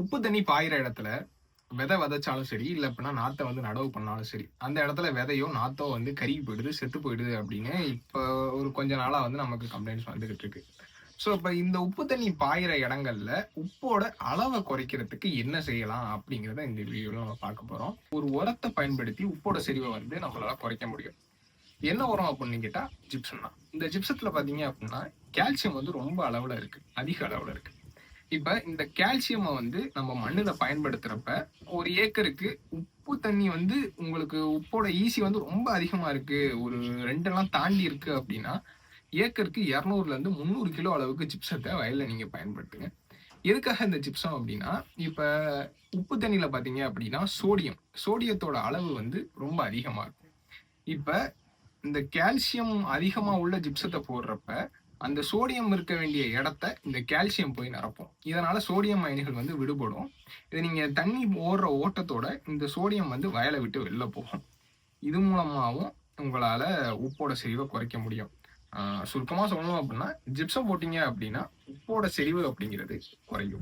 உப்பு தண்ணி பாயிற இடத்துல விதை விதைச்சாலும் சரி இல்லை அப்படின்னா நாத்தை வந்து நடவு பண்ணாலும் சரி அந்த இடத்துல விதையோ நாத்தோ வந்து கருகி போயிடுது செத்து போயிடுது அப்படின்னு இப்போ ஒரு கொஞ்ச நாளாக வந்து நமக்கு கம்ப்ளைண்ட்ஸ் வந்துகிட்டு இருக்கு. ஸோ இப்போ இந்த உப்பு தண்ணி பாயிற இடங்கள்ல உப்போட அளவை குறைக்கிறதுக்கு என்ன செய்யலாம் அப்படிங்கிறத இந்த வீடியோவில் நம்ம பார்க்க போகிறோம் ஒரு உரத்தை பயன்படுத்தி உப்போட செறிவை வந்து நம்மளால குறைக்க முடியும். என்ன உரம் அப்படின்னு கேட்டால் ஜிப்சம் தான். இந்த ஜிப்சத்தில் பார்த்தீங்க அப்படின்னா கால்சியம் வந்து ரொம்ப அளவில் இருக்குது அதிக அளவில் இருக்குது இப்ப இந்த கால்சியமை வந்து நம்ம மண்ணுல பயன்படுத்துறப்ப ஒரு ஏக்கருக்கு உப்பு தண்ணி வந்து உங்களுக்கு உப்போட ஈசி வந்து ரொம்ப அதிகமா இருக்கு. ஒரு ரெண்டெல்லாம் தாண்டி இருக்கு அப்படின்னா ஏக்கருக்கு இரநூறுல இருந்து முந்நூறு கிலோ அளவுக்கு ஜிப்சத்தை வயல்ல நீங்க பயன்படுத்துங்க. எதுக்காக இந்த ஜிப்சம் அப்படின்னா இப்ப உப்பு தண்ணியில பாத்தீங்க அப்படின்னா சோடியம் சோடியத்தோட அளவு வந்து ரொம்ப அதிகமா இருக்கும் இப்ப இந்த கால்சியம் அதிகமா உள்ள ஜிப்சத்தை போடுறப்ப அந்த சோடியம் இருக்க வேண்டிய இடத்த இந்த கால்சியம் போய் நிரப்பும். இதனால சோடியம் அயனிகள் வந்து விடுபடும். இது நீங்க தண்ணி ஓடுற ஓட்டத்தோட இந்த சோடியம் வந்து வயலை விட்டு வெளில போகும். இது மூலமாகவும் உங்களால உப்போட செறிவை குறைக்க முடியும். சுருக்கமாக சொல்லணும் அப்படின்னா ஜிப்சம் போட்டீங்க அப்படின்னா உப்போட செறிவு அப்படிங்கிறது குறையும்.